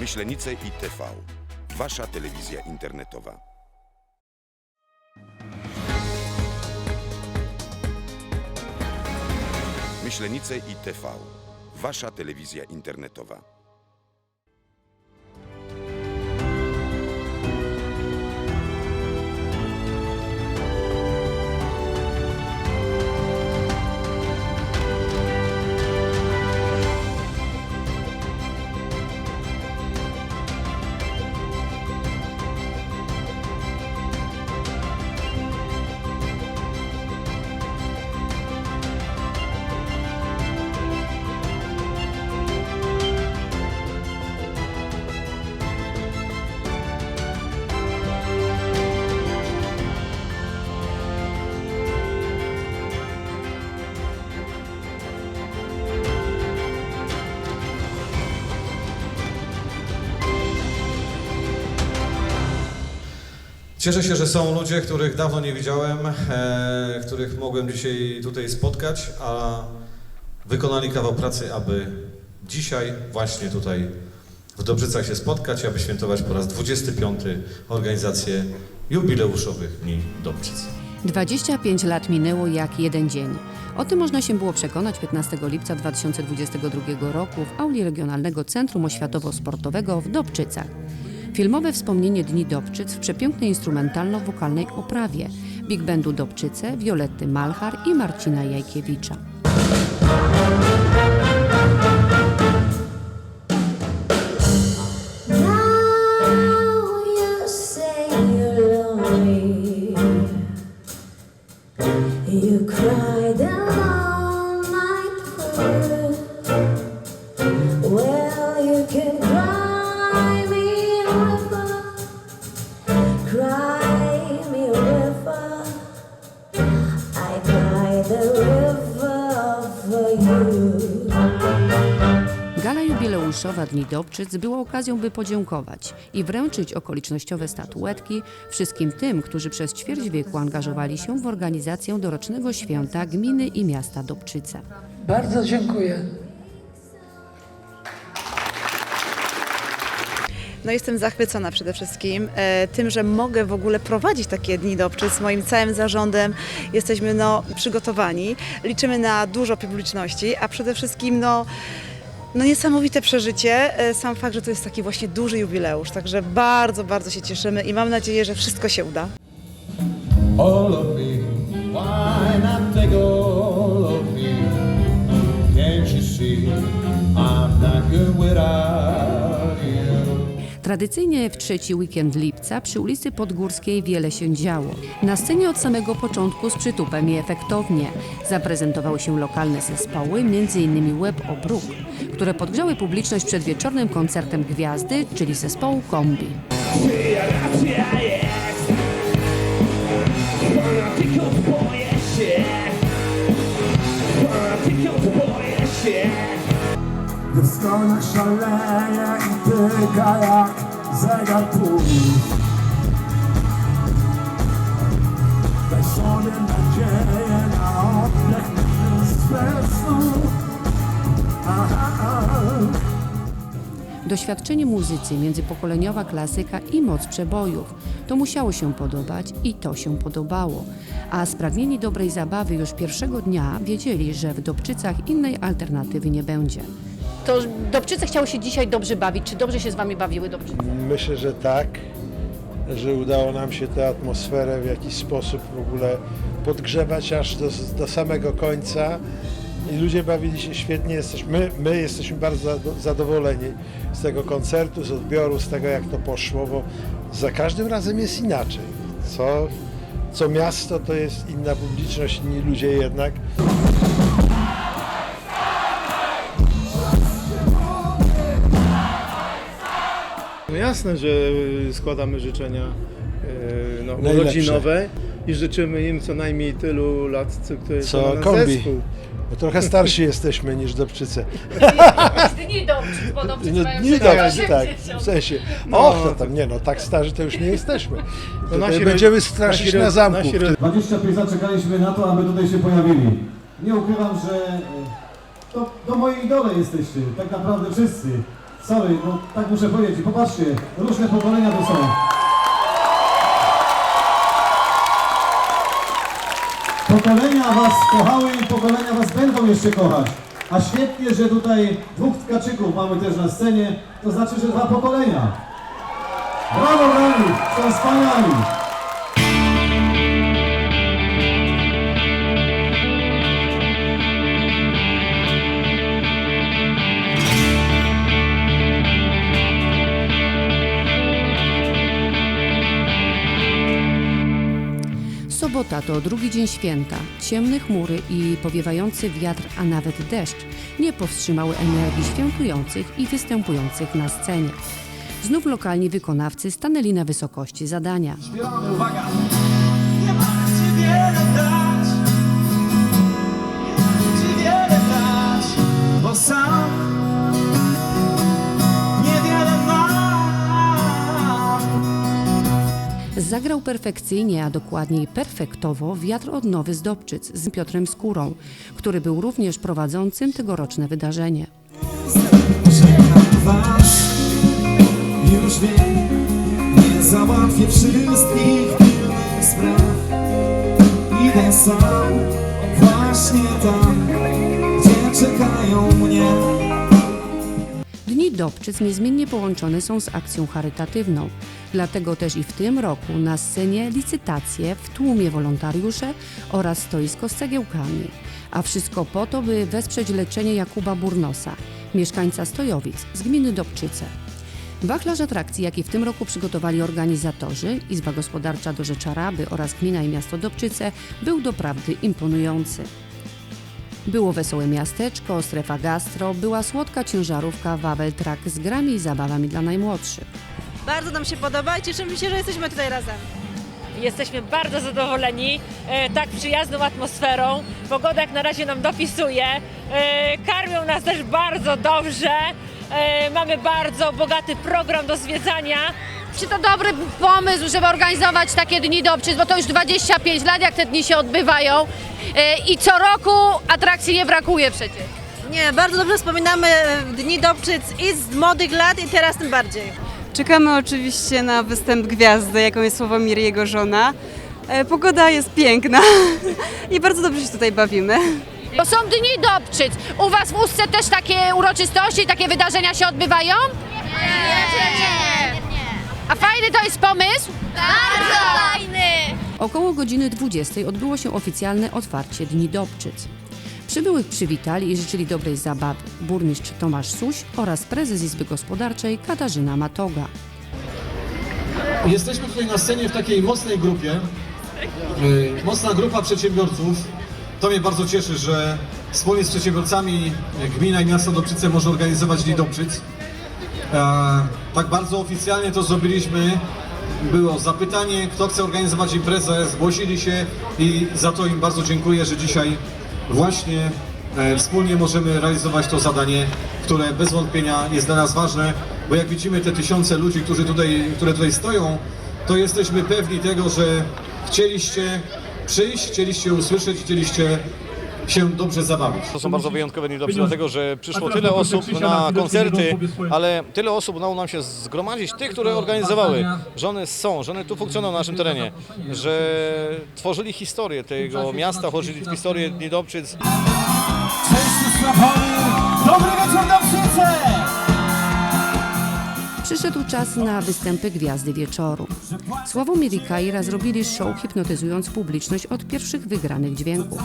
Myślenice i TV. Wasza telewizja internetowa. Myślenice i TV. Wasza telewizja internetowa. Cieszę się, że są ludzie, których dawno nie widziałem, e, których mogłem dzisiaj tutaj spotkać, a wykonali kawał pracy, aby dzisiaj właśnie tutaj w Dobrzycach się spotkać aby świętować po raz 25 organizację jubileuszowych Dni Dobrzyc. 25 lat minęło jak jeden dzień. O tym można się było przekonać 15 lipca 2022 roku w auli Regionalnego Centrum Oświatowo-Sportowego w Dobczycach. Filmowe wspomnienie Dni Dobczyc w przepięknej instrumentalno-wokalnej oprawie Big Bandu Dobczyce, Violetty Malchar i Marcina Jajkiewicza. Jubileuszowa Dni Dobczyc była okazją, by podziękować i wręczyć okolicznościowe statuetki wszystkim tym, którzy przez ćwierć wieku angażowali się w organizację dorocznego święta gminy i miasta Dobczyce. Bardzo dziękuję. No jestem zachwycona przede wszystkim e, tym, że mogę w ogóle prowadzić takie dni dobczy z moim całym zarządem. Jesteśmy no, przygotowani, liczymy na dużo publiczności, a przede wszystkim no, no niesamowite przeżycie. E, Sam fakt, że to jest taki właśnie duży jubileusz, także bardzo, bardzo się cieszymy i mam nadzieję, że wszystko się uda. all of me. Why not take all of me? Can't you see I'm not good without? Tradycyjnie w trzeci weekend lipca przy ulicy Podgórskiej wiele się działo. Na scenie od samego początku z przytupem i efektownie zaprezentowały się lokalne zespoły, m.in. Web Obruk, które podgrzały publiczność przed wieczornym koncertem Gwiazdy, czyli zespołu Kombi. Stronach szaleje i tyka jak zegar puls Daj sobie nadzieję na oddech Doświadczenie muzycy, międzypokoleniowa klasyka i moc przebojów. To musiało się podobać i to się podobało. A spragnieni dobrej zabawy już pierwszego dnia wiedzieli, że w Dobczycach innej alternatywy nie będzie. To Dobczyce chciało się dzisiaj dobrze bawić. Czy dobrze się z Wami bawiły Dobczyce? Myślę, że tak, że udało nam się tę atmosferę w jakiś sposób w ogóle podgrzewać aż do, do samego końca. I ludzie bawili się świetnie, jesteśmy, my jesteśmy bardzo zado- zadowoleni z tego koncertu, z odbioru, z tego jak to poszło, bo za każdym razem jest inaczej. Co, co miasto to jest inna publiczność, inni ludzie jednak. Jasne, że składamy życzenia e, no, Najlepsze. urodzinowe i życzymy im co najmniej tylu lat, co, które Co co nasz kombi. zespół. Bo trochę starsi jesteśmy niż Dobczyce. Dni Dobczyc, bo Dobczyce No, mają nie dobrze, tak. 80. W sensie, No. och, to tam nie no, tak starzy to już nie jesteśmy. Tutaj nasi będziemy ro- straszyć nasi ro- na zamku. nasi ro- 25 lat czekaliśmy na to, aby tutaj się pojawili Nie ukrywam, że e, to, to moi idole jesteście, tak naprawdę wszyscy Sorry, no tak muszę powiedzieć. Popatrzcie, różne pokolenia tu są. Pokolenia was kochały i pokolenia was będą jeszcze kochać. A świetnie, że tutaj dwóch tkaczyków mamy też na scenie, to znaczy, że dwa pokolenia. Brawo, brawo, są wspaniali. Sobota to drugi dzień święta. Ciemne chmury i powiewający wiatr, a nawet deszcz nie powstrzymały energii świętujących i występujących na scenie. Znów lokalni wykonawcy stanęli na wysokości zadania. Uwaga! Nie ci Zagrał perfekcyjnie, a dokładniej perfektowo wiatr odnowy z Dobczyc z Piotrem Skórą, który był również prowadzącym tegoroczne wydarzenie. Już wiem Nie załatwię wszystkich pilnych spraw Idę sam Właśnie tam Gdzie czekają mnie Dni Dobczyc niezmiennie połączone są z akcją charytatywną. Dlatego też i w tym roku na scenie licytacje w tłumie wolontariusze oraz stoisko z cegiełkami. A wszystko po to, by wesprzeć leczenie Jakuba Burnosa, mieszkańca Stojowic z gminy Dobczyce. Wachlarz atrakcji, jaki w tym roku przygotowali organizatorzy, Izba Gospodarcza do Rzeczaraby oraz Gmina i Miasto Dobczyce, był doprawdy imponujący. Było wesołe miasteczko, strefa gastro, była słodka ciężarówka Wawel Truck z grami i zabawami dla najmłodszych. Bardzo nam się podoba i cieszymy się, że jesteśmy tutaj razem. Jesteśmy bardzo zadowoleni e, tak przyjazną atmosferą. Pogoda jak na razie nam dopisuje. E, karmią nas też bardzo dobrze. E, mamy bardzo bogaty program do zwiedzania. Czy to dobry pomysł, żeby organizować takie dni Dobczyc, bo to już 25 lat, jak te dni się odbywają E, i co roku atrakcji nie brakuje przecież. Nie, bardzo dobrze wspominamy e, Dni Dobczyc i z młodych lat i teraz tym bardziej. Czekamy oczywiście na występ gwiazdy, jaką jest Sławomir i jego żona. E, Pogoda jest piękna i bardzo dobrze się tutaj bawimy. Bo są dni Dobczyc. U Was w Ustce też takie uroczystości, takie wydarzenia się odbywają? Nie. A fajny to jest pomysł? Bardzo fajny! Około godziny 20 odbyło się oficjalne otwarcie Dni Dobczyc. Przybyłych przywitali i życzyli dobrej zabawy burmistrz Tomasz Suś oraz prezes Izby Gospodarczej Katarzyna Matoga. Jesteśmy tutaj na scenie w takiej mocnej grupie. Yy, Mocna grupa przedsiębiorców. To mnie bardzo cieszy, że wspólnie z przedsiębiorcami gmina i miasto Dobczyce może organizować Dni Dobczyc. E, tak bardzo oficjalnie to zrobiliśmy. Było zapytanie, kto chce organizować imprezę, zgłosili się i za to im bardzo dziękuję, że dzisiaj właśnie e, wspólnie możemy realizować to zadanie, które bez wątpienia jest dla nas ważne, bo jak widzimy te tysiące ludzi, którzy tutaj, które tutaj stoją, to jesteśmy pewni tego, że chcieliście przyjść, chcieliście usłyszeć, chcieliście się dobrze zabawić. To są bardzo wyjątkowe dni dobrze, dlatego że przyszło tyle osób na koncerty, ale tyle osób udało nam się zgromadzić, tych, które organizowały. Żony są, żony tu funkcjonują na naszym terenie, że tworzyli historię tego miasta, tworzyli historię Dni Dobczyc. Cześć! Dobry wieczór Dobczyce! Przyszedł czas na występy Gwiazdy Wieczoru. Sławomir i Kaira zrobili show hipnotyzując publiczność od pierwszych wygranych dźwięków.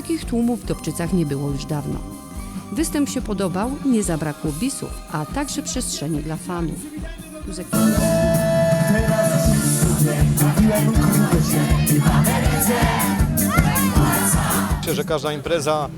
Takich tłumów w Dobczycach nie było już dawno. Występ się podobał, nie zabrakło bisów, a także przestrzeni dla fanów. Myślę, że każda impreza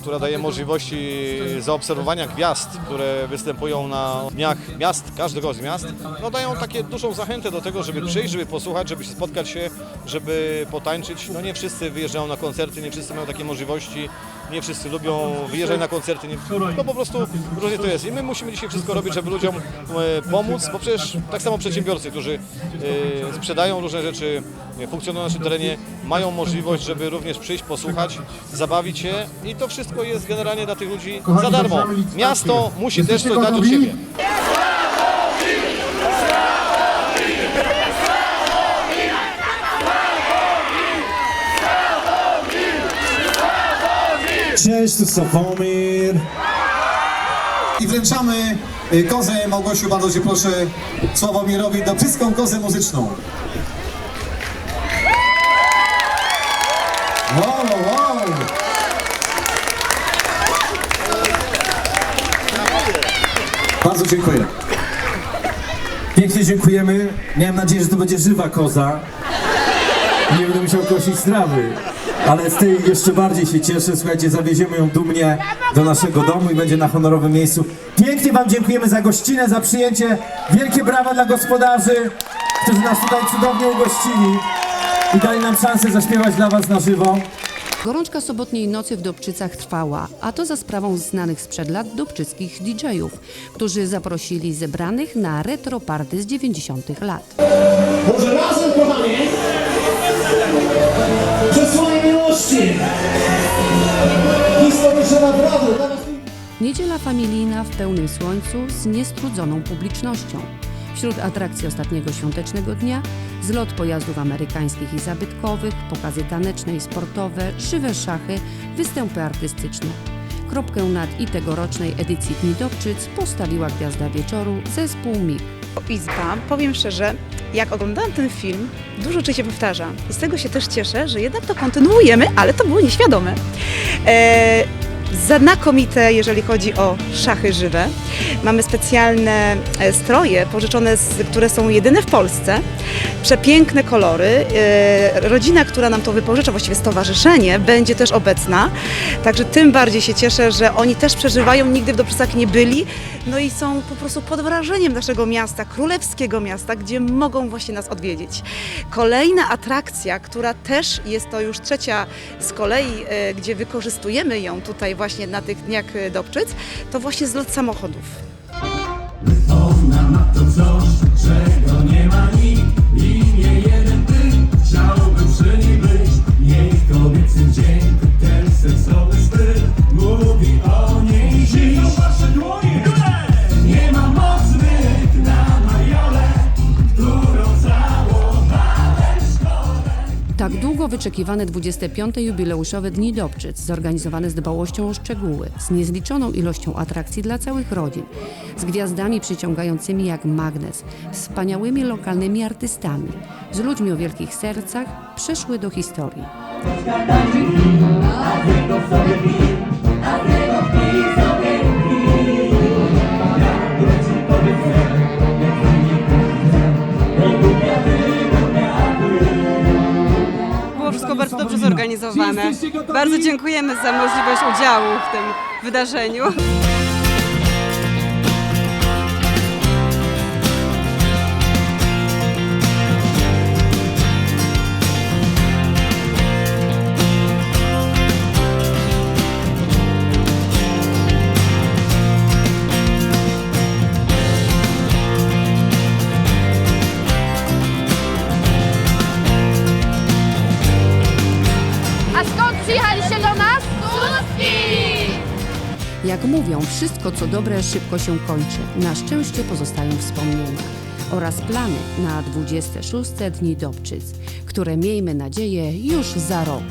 która daje możliwości zaobserwowania gwiazd, które występują na dniach miast, każdego z miast, no dają takie dużą zachętę do tego, żeby przyjść, żeby posłuchać, żeby się spotkać się, żeby potańczyć. No nie wszyscy wyjeżdżają na koncerty, nie wszyscy mają takie możliwości, nie wszyscy lubią wyjeżdżać na koncerty, nie, no po prostu różnie to jest. I my musimy dzisiaj wszystko robić, żeby ludziom e, pomóc, bo przecież tak samo przedsiębiorcy, którzy e, sprzedają różne rzeczy, e, funkcjonują na naszym terenie, mają możliwość, żeby również przyjść, posłuchać, zabawić się i to wszystko jest generalnie dla tych ludzi za darmo. Miasto musi też coś dać od siebie. Cześć, tu Sławomir. I wręczamy y, kozę Małgosiu, bardzo Cię proszę, Sławomirowi, dobrzyską kozę muzyczną. Wow, wow. Bardzo dziękuję. Pięknie dziękujemy. Miałem nadzieję, że to będzie żywa koza. Nie będę musiał kosić trawy. Ale z tej jeszcze bardziej się cieszę. Słuchajcie, zawieziemy ją dumnie do naszego domu i będzie na honorowym miejscu. Pięknie Wam dziękujemy za gościnę, za przyjęcie. Wielkie brawa dla gospodarzy, którzy nas tutaj cudownie ugościli i dali nam szansę zaśpiewać dla Was na żywo. Gorączka sobotniej nocy w Dobczycach trwała, a to za sprawą znanych sprzed lat dobczyckich DJ-ów, którzy zaprosili zebranych na retro party z 90. lat. Może razem, kochani, przesłanie miłości. Historyczne nas. Niedziela familijna w pełnym słońcu z niestrudzoną publicznością. Wśród atrakcji ostatniego świątecznego dnia zlot pojazdów amerykańskich i zabytkowych, pokazy taneczne i sportowe, żywe szachy, występy artystyczne. Kropkę nad i tegorocznej edycji Dni Dobczyc postawiła gwiazda wieczoru zespół MIG. Izba, powiem szczerze, jak oglądałam ten film, dużo rzeczy się powtarza. Z tego się też cieszę, że jednak to kontynuujemy, ale to było nieświadome. E, znakomite, jeżeli chodzi o szachy żywe. Mamy specjalne e, stroje pożyczone, które są jedyne w Polsce. Przepiękne kolory. E, rodzina, która nam to wypożycza, właściwie stowarzyszenie, będzie też obecna. Także tym bardziej się cieszę, że oni też przeżywają, nigdy w Dobrzysach nie byli. No i są po prostu pod wrażeniem naszego miasta, królewskiego miasta, gdzie mogą właśnie nas odwiedzić. Kolejna atrakcja, która też jest to już trzecia z kolei, e, gdzie wykorzystujemy ją tutaj właśnie na tych dniach e, Dobczyc, to właśnie zlot samochodów. Długo wyczekiwane 25. jubileuszowe Dni Dobczyc, zorganizowane z dbałością o szczegóły, z niezliczoną ilością atrakcji dla całych rodzin, z gwiazdami przyciągającymi jak magnes, wspaniałymi lokalnymi artystami, z ludźmi o wielkich sercach, przeszły do historii. Było bardzo dobrze zorganizowane. Bardzo dziękujemy za możliwość udziału w tym wydarzeniu. Mówią, wszystko co dobre szybko się kończy. Na szczęście pozostają wspomnienia oraz plany na 26 Dni Dobczyc, które miejmy nadzieję już za rok.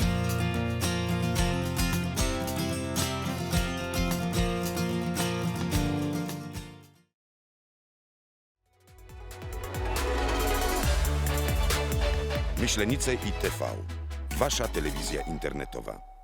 Myślenice i TV. Wasza telewizja internetowa.